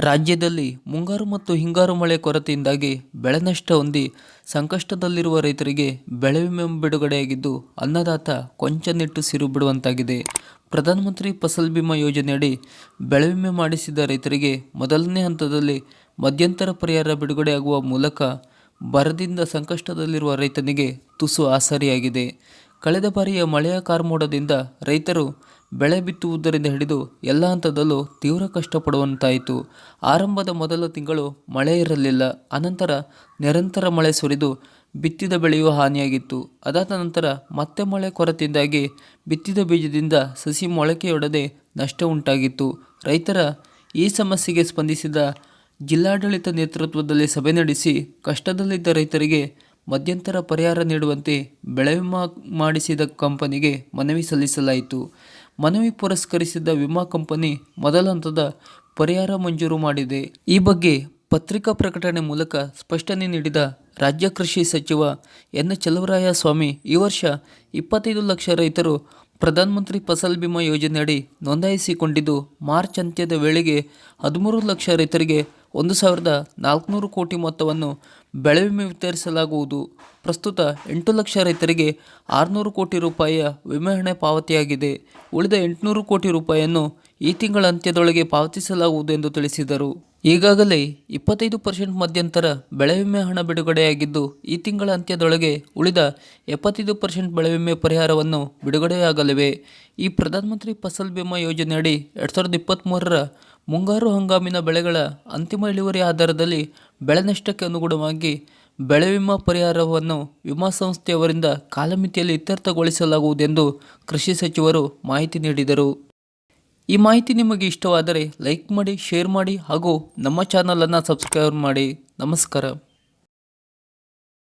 ರಾಜ್ಯದಲ್ಲಿ ಮುಂಗಾರು ಮತ್ತು ಹಿಂಗಾರು ಮಳೆ ಕೊರತೆಯಿಂದಾಗಿ ಬೆಳೆ ನಷ್ಟ ಹೊಂದಿ ಸಂಕಷ್ಟದಲ್ಲಿರುವ ರೈತರಿಗೆ ಬೆಳೆ ವಿಮೆ ಬಿಡುಗಡೆಯಾಗಿದ್ದು, ಅನ್ನದಾತ ಕೊಂಚ ನಿಟ್ಟುಸಿರು ಬಿಡುವಂತಾಗಿದೆ. ಪ್ರಧಾನಮಂತ್ರಿ ಫಸಲ್ ಬಿಮಾ ಯೋಜನೆಯಡಿ ಬೆಳೆ ವಿಮೆ ಮಾಡಿಸಿದ ರೈತರಿಗೆ ಮೊದಲನೇ ಹಂತದಲ್ಲಿ ಮಧ್ಯಂತರ ಪರಿಹಾರ ಬಿಡುಗಡೆಯಾಗುವ ಮೂಲಕ ಬರದಿಂದ ಸಂಕಷ್ಟದಲ್ಲಿರುವ ರೈತನಿಗೆ ತುಸು ಆಸರಿಯಾಗಿದೆ. ಕಳೆದ ಬಾರಿಯ ಮಳೆಯ ಕಾರ್ಮೋಡದಿಂದ ರೈತರು ಬೆಳೆ ಬಿತ್ತುವುದರಿಂದ ಹಿಡಿದು ಎಲ್ಲ ಹಂತದಲ್ಲೂ ತೀವ್ರ ಕಷ್ಟಪಡುವಂತಾಯಿತು. ಆರಂಭದ ಮೊದಲ ತಿಂಗಳು ಮಳೆ ಇರಲಿಲ್ಲ. ಅನಂತರ ನಿರಂತರ ಮಳೆ ಸುರಿದು ಬಿತ್ತಿದ ಬೆಳೆಯೂ ಹಾನಿಯಾಗಿತ್ತು. ಅದಾದ ನಂತರ ಮತ್ತೆ ಮಳೆ ಕೊರತೆಯಿಂದಾಗಿ ಬಿತ್ತಿದ ಬೀಜದಿಂದ ಸಸಿ ಮೊಳಕೆಯೊಡದೆ ನಷ್ಟ ಉಂಟಾಗಿತ್ತು. ರೈತರ ಈ ಸಮಸ್ಯೆಗೆ ಸ್ಪಂದಿಸಿದ ಜಿಲ್ಲಾಡಳಿತ ನೇತೃತ್ವದಲ್ಲಿ ಸಭೆ ನಡೆಸಿ ಕಷ್ಟದಲ್ಲಿದ್ದ ರೈತರಿಗೆ ಮಧ್ಯಂತರ ಪರಿಹಾರ ನೀಡುವಂತೆ ಬೆಳೆ ವಿಮಾ ಮಾಡಿಸಿದ ಕಂಪನಿಗೆ ಮನವಿ ಸಲ್ಲಿಸಲಾಯಿತು. ಮನವಿ ಪುರಸ್ಕರಿಸಿದ ವಿಮಾ ಕಂಪನಿ ಮೊದಲ ಹಂತದ ಪರಿಹಾರ ಮಂಜೂರು ಮಾಡಿದೆ. ಈ ಬಗ್ಗೆ ಪತ್ರಿಕಾ ಪ್ರಕಟಣೆ ಮೂಲಕ ಸ್ಪಷ್ಟನೆ ನೀಡಿದ ರಾಜ್ಯ ಕೃಷಿ ಸಚಿವ ಎನ್. ಚಲುವರಾಯ ಸ್ವಾಮಿ, ಈ ವರ್ಷ ಇಪ್ಪತ್ತೈದು ಲಕ್ಷ ರೈತರು ಪ್ರಧಾನಮಂತ್ರಿ ಫಸಲ್ ಬಿಮಾ ಯೋಜನೆಯಡಿ ನೋಂದಾಯಿಸಿಕೊಂಡಿದ್ದು ಮಾರ್ಚ್ ಅಂತ್ಯದ ವೇಳೆಗೆ ಹದಿಮೂರು ಲಕ್ಷ ರೈತರಿಗೆ ಒಂದು ಸಾವಿರದ ನಾಲ್ಕುನೂರು ಕೋಟಿ ಮೊತ್ತವನ್ನು ಬೆಳೆ ವಿಮೆ ವಿತರಿಸಲಾಗುವುದು. ಪ್ರಸ್ತುತ ಎಂಟು ಲಕ್ಷ ರೈತರಿಗೆ ಆರುನೂರು ಕೋಟಿ ರೂಪಾಯಿಯ ವಿಮೆ ಹಣ ಪಾವತಿಯಾಗಿದೆ. ಉಳಿದ ಎಂಟುನೂರು ಕೋಟಿ ರೂಪಾಯಿಯನ್ನು ಈ ತಿಂಗಳ ಅಂತ್ಯದೊಳಗೆ ಪಾವತಿಸಲಾಗುವುದು ಎಂದು ತಿಳಿಸಿದರು. ಈಗಾಗಲೇ ಇಪ್ಪತ್ತೈದು ಪರ್ಸೆಂಟ್ ಮಧ್ಯಂತರ ಬೆಳೆ ವಿಮೆ ಹಣ ಬಿಡುಗಡೆಯಾಗಿದ್ದು, ಈ ತಿಂಗಳ ಅಂತ್ಯದೊಳಗೆ ಉಳಿದ ಎಪ್ಪತ್ತೈದು ಪರ್ಸೆಂಟ್ ಬೆಳೆ ವಿಮೆ ಪರಿಹಾರವನ್ನು ಬಿಡುಗಡೆಯಾಗಲಿವೆ. ಈ ಪ್ರಧಾನಮಂತ್ರಿ ಫಸಲ್ ಬಿಮಾ ಯೋಜನೆಯಡಿ ಎರಡು ಸಾವಿರದ ಇಪ್ಪತ್ತ್ಮೂರರ ಮುಂಗಾರು ಹಂಗಾಮಿನ ಬೆಳೆಗಳ ಅಂತಿಮ ಇಳುವರಿ ಆಧಾರದಲ್ಲಿ ಬೆಳೆ ನಷ್ಟಕ್ಕೆ ಅನುಗುಣವಾಗಿ ಬೆಳೆ ವಿಮಾ ಪರಿಹಾರವನ್ನು ವಿಮಾ ಸಂಸ್ಥೆಯವರಿಂದ ಕಾಲಮಿತಿಯಲ್ಲಿ ಇತ್ಯರ್ಥಗೊಳಿಸಲಾಗುವುದೆಂದು ಕೃಷಿ ಸಚಿವರು ಮಾಹಿತಿ ನೀಡಿದರು. ಈ ಮಾಹಿತಿ ನಿಮಗೆ ಇಷ್ಟವಾದರೆ ಲೈಕ್ ಮಾಡಿ, ಶೇರ್ ಮಾಡಿ ಹಾಗೂ ನಮ್ಮ ಚಾನಲನ್ನು ಸಬ್ಸ್ಕ್ರೈಬ್ ಮಾಡಿ. ನಮಸ್ಕಾರ.